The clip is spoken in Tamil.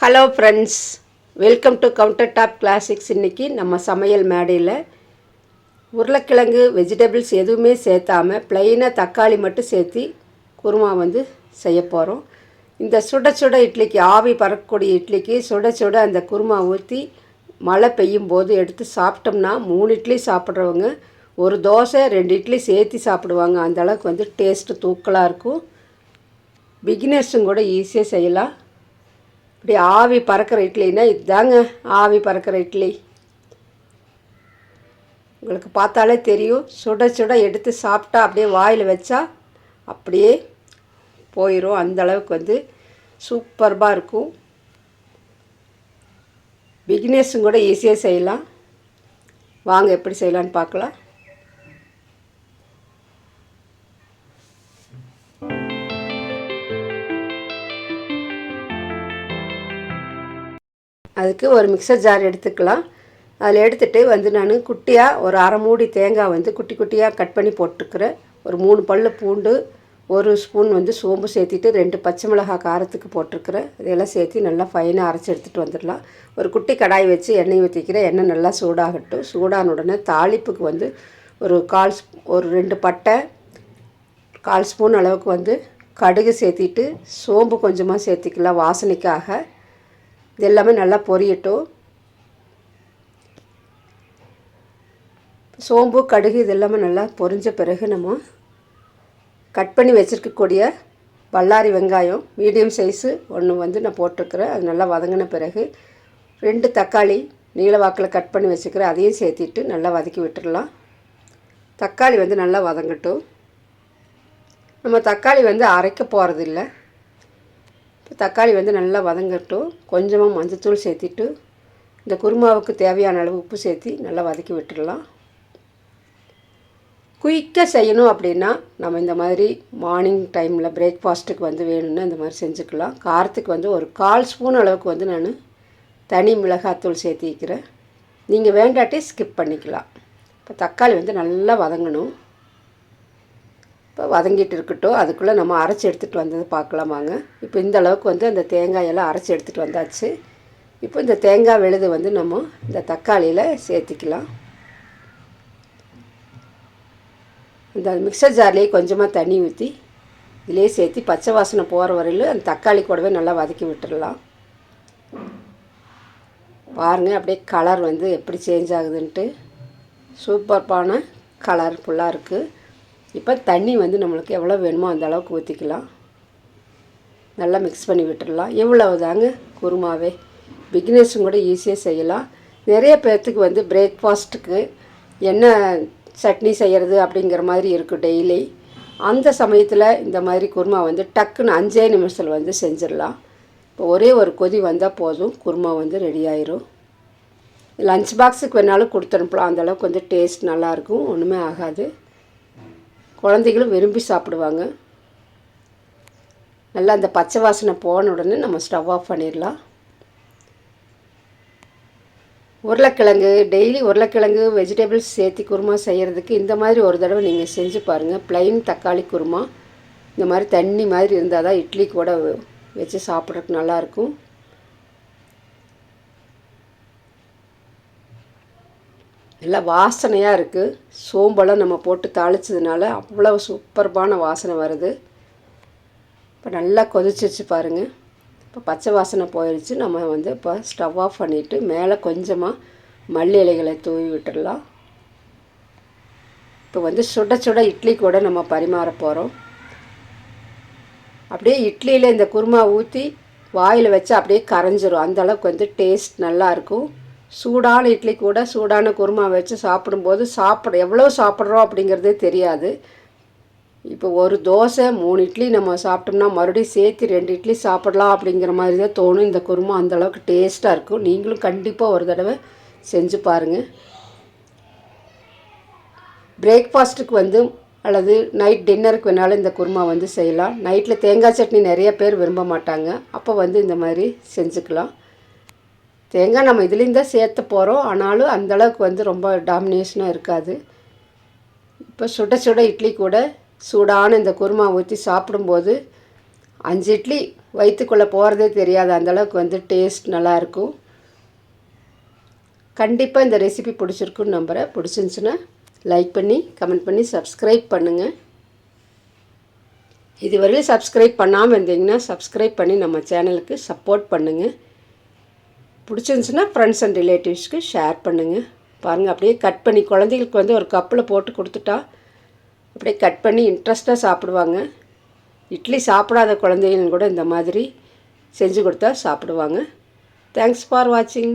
Hello friends welcome to counter top classics இன்றைக்கி நம்ம சமையல் மேடையில் உருளைக்கிழங்கு வெஜிடபிள்ஸ் எதுவுமே சேர்த்தாமல் ப்ளைனாக தக்காளி மட்டும் சேர்த்து குருமா வந்து செய்ய போகிறோம் இந்த சுட சுட இட்லிக்கு ஆவி பறக்கக்கூடிய இட்லிக்கு சுட சுட அந்த குருமா ஊற்றி மழை பெய்யும் போது எடுத்து சாப்பிட்டோம்னா மூணு இட்லி சாப்பிட்றவங்க ஒரு தோசை ரெண்டு இட்லி சேர்த்து சாப்பிடுவாங்க. அந்த அளவுக்கு வந்து டேஸ்ட்டு தூக்கலாக இருக்கும். பிகினர்ஸும் கூட ஈஸியாக செய்யலாம். இப்படி ஆவி பறக்கிற இட்லின்னா இதுதாங்க ஆவி பறக்கிற இட்லி. உங்களுக்கு பார்த்தாலே தெரியும். சுட சுட எடுத்து சாப்பிட்டா அப்படியே வாயில் வச்சா அப்படியே போயிடும் அந்தளவுக்கு வந்து சூப்பர்பாக இருக்கும். பிகினர்ஸும் கூட ஈஸியாக செய்யலாம். வாங்க எப்படி செய்யலான்னு பார்க்கலாம். அதுக்கு ஒரு மிக்சர் ஜார் எடுத்துக்கலாம். அதில் எடுத்துகிட்டு வந்து நான் குட்டியாக ஒரு அரை மூடி தேங்காய் வந்து குட்டி குட்டியாக கட் பண்ணி போட்டுக்கிறேன். ஒரு மூணு பல்லு பூண்டு ஒரு ஸ்பூன் வந்து சோம்பு சேர்த்திட்டு ரெண்டு பச்சை மிளகாய் காரத்துக்கு போட்டிருக்கிறேன் இதெல்லாம் சேர்த்து நல்லா ஃபைனாக அரைச்சி எடுத்துகிட்டு வந்துடலாம். ஒரு குட்டி கடாய் வச்சு எண்ணெய் ஊற்றிக்கிறேன் எண்ணெய் நல்லா சூடாகட்டும். சூடான உடனே தாளிப்புக்கு வந்து ஒரு கால் ஒரு ரெண்டு பட்டை கால் ஸ்பூன் அளவுக்கு வந்து கடுகு சேர்த்திட்டு சோம்பு கொஞ்சமாக சேர்த்திக்கலாம் வாசனைக்காக. இது எல்லாமே நல்லா பொரியட்டும். சோம்பு கடுகு இது எல்லாமே நல்லா பொரிஞ்ச பிறகு நம்ம கட் பண்ணி வச்சுருக்கக்கூடிய பல்லாரி வெங்காயம் மீடியம் சைஸு ஒன்று வந்து நான் போட்டிருக்கிறேன். அது நல்லா வதங்கின பிறகு ரெண்டு தக்காளி நீல வாக்கில் கட் பண்ணி வச்சுக்கிறேன். அதையும் சேர்த்திட்டு நல்லா வதக்கி விட்டுடலாம் தக்காளி வந்து நல்லா வதங்கட்டும். நம்ம தக்காளி வந்து அரைக்க போகிறதில்ல தக்காளி வந்து நல்லா வதங்கட்டும். கொஞ்சமாக மஞ்சத்தூள் சேர்த்திட்டு இந்த குருமாவுக்கு தேவையான அளவு உப்பு சேர்த்தி நல்லா வதக்கி விட்டுடலாம். குயிக்காக செய்யணும் அப்படின்னா நம்ம இந்த மாதிரி மார்னிங் டைமில் பிரேக்ஃபாஸ்ட்டுக்கு வந்து வேணும்னா இந்த மாதிரி செஞ்சுக்கலாம். காரத்துக்கு வந்து ஒரு கால் ஸ்பூன் அளவுக்கு வந்து நான் தனி மிளகாத்தூள் சேர்த்திக்கிறேன் நீங்கள் வேண்டாட்டி ஸ்கிப் பண்ணிக்கலாம். இப்போ தக்காளி வந்து நல்லா வதங்கணும். இப்போ வதங்கிட்டு இருக்கட்டும். அதுக்குள்ளே நம்ம அரைச்சி எடுத்துகிட்டு வந்தது பார்க்கலாமாங்க. இப்போ இந்த அளவுக்கு வந்து அந்த தேங்காயெல்லாம் அரைச்சி எடுத்துகிட்டு வந்தாச்சு. இப்போ இந்த தேங்காய் விழுது வந்து நம்ம இந்த தக்காளியில் சேர்த்திக்கலாம். இந்த மிக்சர் ஜார்லேயே கொஞ்சமாக தண்ணி ஊற்றி இதிலே சேர்த்து பச்சை வாசனை போகிற வரையிலும் அந்த தக்காளி கூடவே நல்லா வதக்கி விட்டுடலாம் பாருங்கள் அப்படியே கலர் வந்து எப்படி சேஞ்ச் ஆகுதுன்ட்டு. சூப்பர்பான கலர்ஃபுல்லாக இருக்குது இப்போ தண்ணி வந்து நம்மளுக்கு எவ்வளோ வேணுமோ அந்த அளவுக்கு ஊற்றிக்கலாம் நல்லா மிக்ஸ் பண்ணி விட்டுடலாம். எவ்வளவு தாங்க குருமாவே. பிகினர்ஸும் கூட ஈஸியாக செய்யலாம். நிறைய பேர்த்துக்கு வந்து பிரேக்ஃபாஸ்ட்டுக்கு என்ன சட்னி செய்கிறது அப்படிங்கிற மாதிரி இருக்கும் டெய்லி அந்த சமயத்தில் இந்த மாதிரி குருமா வந்து டக்குன்னு அஞ்சே நிமிஷத்தில் வந்து செஞ்சிடலாம். இப்போ ஒரே ஒரு கொதி வந்தால் போதும். குருமா வந்து ரெடி ஆயிரும். லஞ்ச் பாக்ஸுக்கு வேணாலும் கொடுத்து அனுப்பலாம். அந்தளவுக்கு வந்து டேஸ்ட் நல்லாயிருக்கும் ஒன்றுமே ஆகாது. குழந்தைகளும் விரும்பி சாப்பிடுவாங்க. நல்லா அந்த பச்சை வாசனை போன உடனே நம்ம ஸ்டவ் ஆஃப் பண்ணிடலாம். உருளைக்கிழங்கு டெய்லி உருளைக்கிழங்கு வெஜிடபிள்ஸ் சேர்த்து குருமா செய்கிறதுக்கு இந்த மாதிரி ஒரு தடவை நீங்கள் செஞ்சு பாருங்கள் ப்ளைன் தக்காளி குருமா. இந்த மாதிரி தண்ணி மாதிரி இருந்தால் தான் இட்லி கூட வச்சு சாப்பிட்றதுக்கு நல்லாயிருக்கும் நல்லா வாசனையாக இருக்குது சோம்பெல்லாம் நம்ம போட்டு தாளித்ததுனால அவ்வளோ சூப்பர்பான வாசனை வருது. இப்போ நல்லா கொதிச்சிச்சு பாருங்கள் இப்போ பச்சை வாசனை போயிடுச்சு நம்ம வந்து இப்போ ஸ்டவ் ஆஃப் பண்ணிவிட்டு மேலே கொஞ்சமாக மல்லி இலைகளை தூவி விட்டுடலாம். இப்போ வந்து சுட சுட இட்லி கூட நம்ம பரிமாற போகிறோம் அப்படியே இட்லியில் இந்த குருமா ஊற்றி வாயில் வச்சு அப்படியே கரைஞ்சிரும். அந்தளவுக்கு வந்து டேஸ்ட் நல்லாயிருக்கும் சூடான இட்லி கூட சூடான குருமா வச்சு சாப்பிடும்போது சாப்பிட எவ்வளோ சாப்பிட்றோம் அப்படிங்கிறதே தெரியாது. இப்போ ஒரு தோசை மூணு இட்லி நம்ம சாப்பிட்டோம்னா மறுபடியும் சேர்த்து ரெண்டு இட்லி சாப்பிட்லாம் அப்படிங்கிற மாதிரி தான் தோணும். இந்த குருமா அந்தளவுக்கு டேஸ்ட்டாக இருக்கும். நீங்களும் கண்டிப்பாக ஒரு தடவை செஞ்சு பாருங்கள் பிரேக்ஃபாஸ்ட்டுக்கு வந்து அல்லது நைட் டின்னருக்கு வேணாலும் இந்த குருமா வந்து செய்யலாம். நைட்டில் தேங்காய் சட்னி நிறைய பேர் விரும்ப மாட்டாங்க. அப்போ வந்து இந்த மாதிரி செஞ்சுக்கலாம். தேங்காய் நம்ம இதுலேயும் தான் சேர்த்து போகிறோம் ஆனாலும் அந்தளவுக்கு வந்து ரொம்ப டாமினேஷனாக இருக்காது. இப்போ சுட சுட இட்லி கூட சூடான இந்த குருமா ஊற்றி சாப்பிடும்போது அஞ்சு இட்லி வயிற்றுக்குள்ளே போகிறதே தெரியாது. அந்தளவுக்கு வந்து டேஸ்ட் நல்லாயிருக்கும் கண்டிப்பாக இந்த ரெசிபி பிடிச்சிருக்குன்னு நம்புகிறேன் பிடிச்சிருந்துச்சுன்னா லைக் பண்ணி கமெண்ட் பண்ணி சப்ஸ்கிரைப் பண்ணுங்கள் இதுவரையிலும் சப்ஸ்கிரைப் பண்ணாமல் இருந்தீங்கன்னா சப்ஸ்கிரைப் பண்ணி நம்ம சேனலுக்கு சப்போர்ட் பண்ணுங்கள் பிடிச்சிருந்துச்சுன்னா ஃப்ரெண்ட்ஸ் அண்ட் ரிலேட்டிவ்ஸ்க்கு ஷேர் பண்ணுங்கள் பாருங்கள் அப்படியே கட் பண்ணி குழந்தைகளுக்கு வந்து ஒரு கப்பில் போட்டு கொடுத்துட்டா அப்படியே கட் பண்ணி இன்ட்ரெஸ்ட்டாக சாப்பிடுவாங்க. இட்லி சாப்பிடாத குழந்தைகளும் கூட இந்த மாதிரி செஞ்சு கொடுத்தா சாப்பிடுவாங்க. தேங்க்ஸ் ஃபார் வாட்சிங்